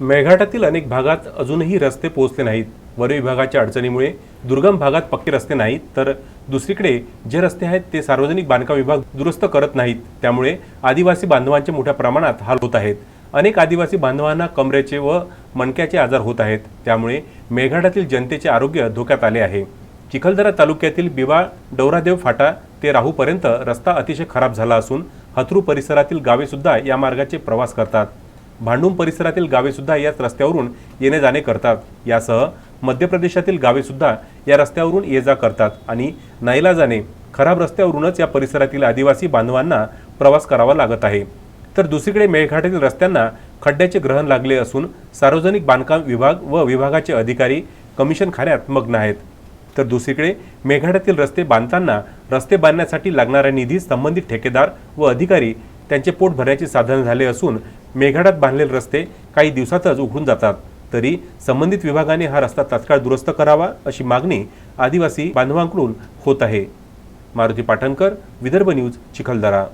मेळघाटातील अनेक भागात अजूनही रस्ते पोहोचले नाहीत. वन विभागाच्या अडचणीमुळे दुर्गम भागात पक्के रस्ते नाहीत तर दुसरीकडे जे रस्ते आहेत ते सार्वजनिक बांधकाम विभाग दुरुस्त करत नाहीत. त्यामुळे आदिवासी बांधवांचे मोठ्या प्रमाणात हाल होत आहेत. अनेक आदिवासी बांधवांना कमरेचे व मणक्याचे आजार होत आहेत. त्यामुळे मेळघाटातील जनतेचे आरोग्य धोक्यात आले आहे. चिखलदरा तालुक्यातील बिवाळ डौरादेव फाटा ते राहूपर्यंत रस्ता अतिशय खराब झाला असून हथरू परिसरातील गावेसुद्धा या मार्गाचे प्रवास करतात. भांडूम परिसरातील गावेसुद्धा याच रस्त्यावरून येणे जाणे करतात. यासह मध्य प्रदेशातील गावेसुद्धा या रस्त्यावरून ये जा करतात आणि नाईलाजाने खराब रस्त्यावरूनच या परिसरातील आदिवासी बांधवांना प्रवास करावा लागत आहे. तर दुसरीकडे मेळघाटातील रस्त्यांना खड्ड्याचे ग्रहण लागले असून सार्वजनिक बांधकाम विभाग व विभागाचे अधिकारी कमिशन खाण्यात मग्न आहेत. तर दुसरीकडे मेघाटातील रस्ते बांधताना रस्ते बांधण्यासाठी लागणारा निधी संबंधित ठेकेदार व अधिकारी त्यांचे पोट भरण्याचे साधन झाले असून मेघाटात बांधलेले रस्ते काही दिवसातच उघडून जातात. तरी संबंधित विभागाने हा रस्ता तात्काळ दुरुस्त करावा अशी मागणी आदिवासी बांधवांकडून होत आहे. मारुती पाटणकर विदर्भ न्यूज चिखलदरा.